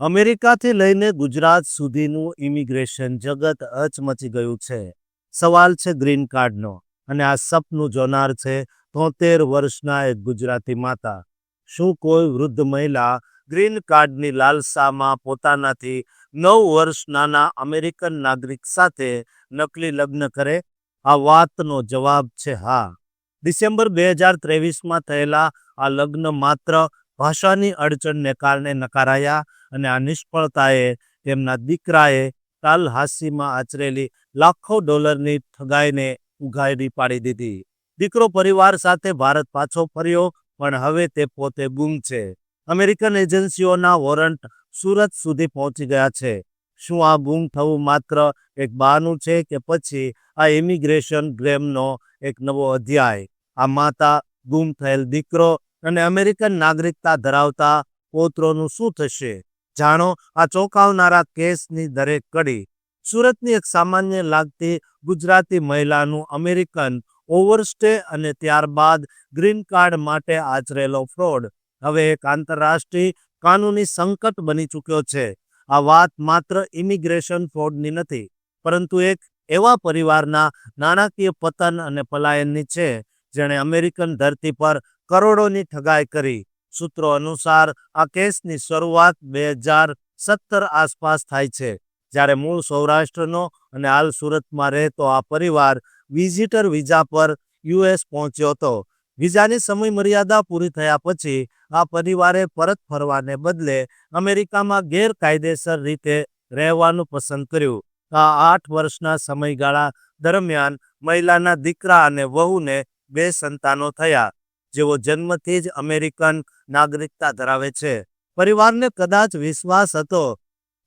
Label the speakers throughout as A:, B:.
A: અમેરિકાથી લઈને ગુજરાત સુધીનું ઇમિગ્રેશન જગત હચમચી ગયું છે. સવાલ છે ગ્રીન કાર્ડનો, અને આ સપનું જોનાર છે તોતેર વર્ષના એક ગુજરાતી માતા. શું કોઈ વૃદ્ધ મહિલા ગ્રીન કાર્ડની લાલસામાં પોતાનાથી નવ વર્ષ નાના અમેરિકન નાગરિક સાથે નકલી લગ્ન કરે? આ વાતનો જવાબ છે હા. ડિસેમ્બર બે હજાર ત્રેવીસમાં થયેલા આ લગ્ન માત્ર ભાષાની અડચણને કારણે નકારાયા અને આ નિષ્ફળતાએ તેમના દીકરાએ તાલહાસીમાં આચરેલી લાખો ડોલરની ઠગાઈને ઉઘાડી પાડી દીધી. દીકરો પરિવાર સાથે ભારત પાછો ફર્યો, પણ હવે તે પોતે ગુમ છે. અમેરિકન એજન્સીઓના વોરંટ સુરત સુધી પહોંચી ગયા છે. શું આ ગુમ થવું માત્ર એક બહાનું છે કે પછી આ ઇમિગ્રેશન ગ્રેમનો એક નવો અધ્યાય? આ માતા ગુમ થયેલ દીકરો અને અમેરિકન નાગરિકતા ધરાવતા પૌત્રોનું શું થશે? જાણો, આ ચોંકાવનારા કેસની દરેક કડી. સુરતની એક સામાન્ય લાગતી ગુજરાતી મહિલાનું અમેરિકન ઓવરસ્ટે અને ત્યારબાદ ગ્રીન કાર્ડ માટે આચરેલો ફ્રોડ. હવે એક આંતરરાષ્ટ્રીય કાનૂની સંકટ બની ચૂક્યો છે. આ વાત માત્ર ઇમિગ્રેશન ફ્રોડની નથી, પરંતુ એક એવા પરિવારના નાણાકીય પતન અને પલાયનની છે, જેણે અમેરિકન ધરતી પર કરોડોની ઠગાઈ કરી. સૂત્રો અનુસાર, આ કેસની શરૂઆત બે હજાર સત્તર આસપાસ થાય છે. જ્યારે મૂળ સૌરાષ્ટ્રનો અને હાલ સુરતમાં રહેતો આ પરિવાર વિઝિટર વિઝા પર યુએસ પહોંચ્યો હતો. વિઝાની સમય મર્યાદા પૂરી થયા પછી, આ પરિવારે પરત ફરવાને બદલે અમેરિકામાં ગેરકાયદેસર રીતે રહેવાનું પસંદ કર્યું. આ આઠ વર્ષના સમયગાળા દરમિયાન મહિલાના દીકરા અને વહુને બે સંતાનો થયા. જેઓ જન્મથી જ અમેરિકન નાગરિકતા ધરાવે છે. પરિવારને કદાચ વિશ્વાસ હતો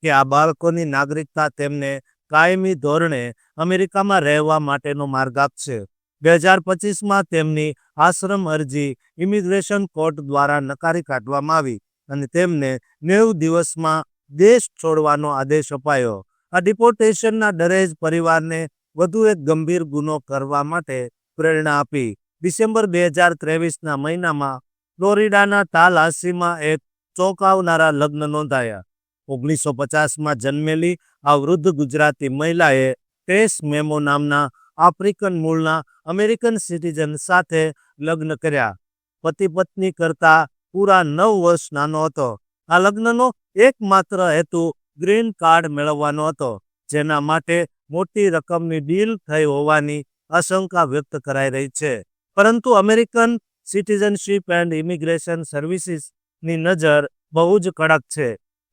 A: કે આ બાળકોની નાગરિકતા તેમને કાયમી ધોરણે અમેરિકામાં રહેવા માટેનો માર્ગ આપશે. બે હજાર પચીસમાં તેમની આશ્રમ અરજી ઇમિગ્રેશન કોર્ટ દ્વારા નકારી કાઢવામાં આવી અને તેમને નેવું દિવસમાં દેશ છોડવાનો આદેશ અપાયો. આ ડિપોર્ટેશનના ડરે જ પરિવારને વધુ એક ગંભીર ગુનો કરવા માટે પ્રેરણા આપી. ડિસેમ્બર બે હજાર ત્રેવીસના મહિનામાં ફ્લોરિડાના તાલહાસીમાં એક ચોંકાવનારા લગ્ન નોંધાયા. ઓગણીસો પચાસમાં જન્મેલી આ વૃદ્ધ ગુજરાતી મહિલાએ ટેસ મેમો નામના આફ્રિકન મૂળના અમેરિકન સિટીઝન સાથે લગ્ન કર્યા. પતિ પત્ની કરતા પૂરા નવ વર્ષ નાનો હતો. આ લગ્નનો એકમાત્ર હેતુ ગ્રીન કાર્ડ મેળવવાનો હતો, જેના માટે મોટી રકમની ડીલ થઈ હોવાની આશંકા વ્યક્ત કરાઈ રહી છે. પરંતુ અમેરિકન સિટીઝનશીપ એન્ડ ઇમિગ્રેશન સર્વિસીસની નજર બહુ જ કડક છે.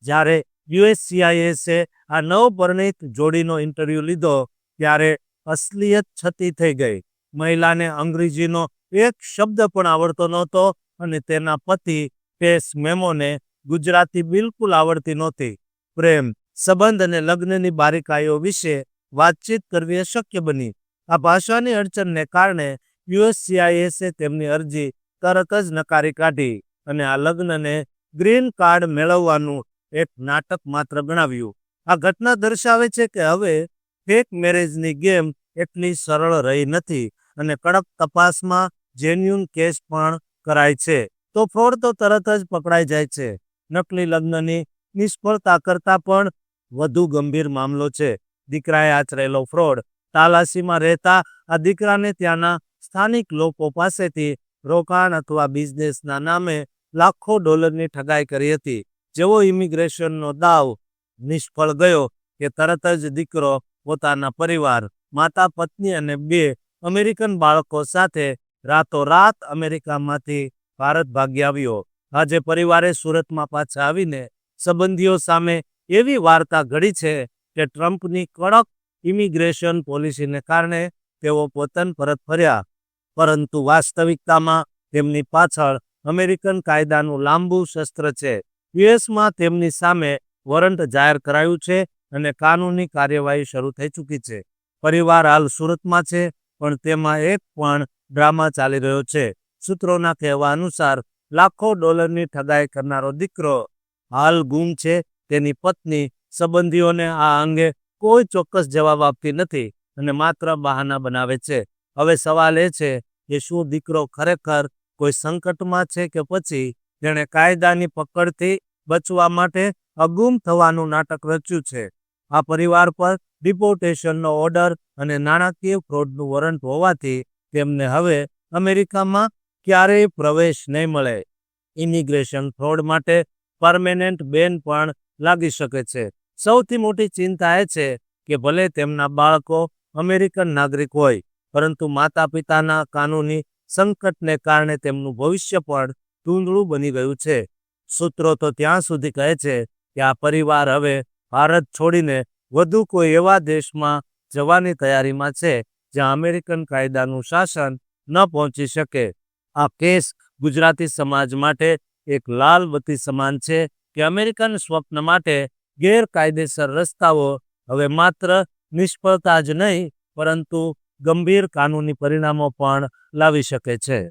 A: જ્યારે યુએસસીઆઈએસે આ નવપરિણીત જોડીનો ઇન્ટરવ્યૂ લીધો, ત્યારે અસલિયત છતી થઈ ગઈ. મહિલાને અંગ્રેજીનો એક શબ્દ પણ આવડતો નહોતો અને તેના પતિ પેસ મેમોને ગુજરાતી બિલકુલ આવડતી નહોતી. પ્રેમ, સંબંધ અને લગ્નની બારીકાઈઓ વિશે વાતચીત કરવી અશક્ય બની. આ ભાષાની અડચણને કારણે યુએસસીઆઈએસે તેમની અરજી તરત જ નકારી કાઢી અને આ લગ્નને ગ્રીન કાર્ડ મેળવવાનું એક નાટક માત્ર ગણાવ્યું. આ ઘટના દર્શાવે છે કે હવે ફેક મેરેજની ગેમ એટલી સરળ રહી નથી અને કડક તપાસમાં જેન્યુન કેસ પણ કરાય છે. તો ફ્રોડ તો તરત જ પકડાઈ જાય છે. નકલી લગ્નની નિષ્ફળતા કરતાં પણ વધુ ગંભીર મામલો છે. દીકરાએ આચરેલો ફ્રોડ તાલાસીમાં રહેતા આ દીકરાને ત્યાંના સ્થાનિક લોકો પાસેથી રોકાણ અથવા બિઝનેસના નામે લાખો ડોલરની ઠગાઈ કરી હતી. જેવો ઇમિગ્રેશનનો દાવ નિષ્ફળ ગયો કે તરત જ દીકરો પોતાના પરિવાર, માતા, પત્ની અને બે અમેરિકન બાળકો સાથે રાતોરાત અમેરિકામાંથી ભારત ભાગી આવ્યો. આજે પરિવારે સુરતમાં પાછા આવીને સંબંધીઓ સામે એવી વાર્તા ઘડી છે કે ટ્રમ્પની કડક ઇમિગ્રેશન પોલિસીને કારણે તેઓ પોતન પરત ફર્યા. પરંતુ વાસ્તવિકતામાં તેમની પાછળ અમેરિકન કાયદાનું લાંબુ શસ્ત્ર છે. યુએસમાં તેમની સામે વોરંટ જાહેર કરાયું છે અને કાનૂની કાર્યવાહી શરૂ થઈ ચૂકી છે. પરિવાર હાલ સુરતમાં છે, પણ તેમાં એક પણ ડ્રામા ચાલી રહ્યો છે. સૂત્રોના કહેવા અનુસાર, લાખો ડોલરની ઠગાઈ કરનારો દીકરો હાલ ગુમ છે. તેની પત્ની, સંબંધીઓને આ અંગે કોઈ ચોક્કસ જવાબ આપતી નથી અને માત્ર બહાના બનાવે છે. હવે સવાલ એ છે કે શું દીકરો ખરેખર કોઈ સંકટમાં છે કે પછી તેણે કાયદાની પકડથી બચવા માટે અગુમ થવાનું નાટક રચ્યું છે? આ પરિવાર પર ડિપોર્ટેશનનો ઓર્ડર અને નાણાકીય ફ્રોડનું વોરંટ હોવાથી તેમને હવે અમેરિકામાં ક્યારેય પ્રવેશ નહીં મળે. ઇમિગ્રેશન ફ્રોડ માટે પરમેનન્ટ બેન પણ લાગી શકે છે. સૌથી મોટી ચિંતા એ છે કે ભલે તેમના બાળકો અમેરિકન નાગરિક હોય પરંતુ માતા પિતાના કાનૂની સંકટને કારણે તેમનું ભવિષ્ય પણ ધૂંધળું બની ગયું છે. સૂત્રો તો ત્યાં સુધી કહે છે કે આ પરિવાર હવે ભારત છોડીને વધુ કોઈ એવા દેશમાં જવાની તૈયારીમાં છે જ્યાં અમેરિકન કાયદાનું શાસન ન પહોંચી શકે. આ કેસ ગુજરાતી સમાજ માટે એક લાલ બત્તી સમાન છે કે અમેરિકન સ્વપ્ન માટે ગેરકાયદેસર રસ્તાઓ હવે માત્ર નિષ્ફળતા જ નહીં પરંતુ ગંભીર કાનૂની પરિણામો પણ લાવી શકે છે.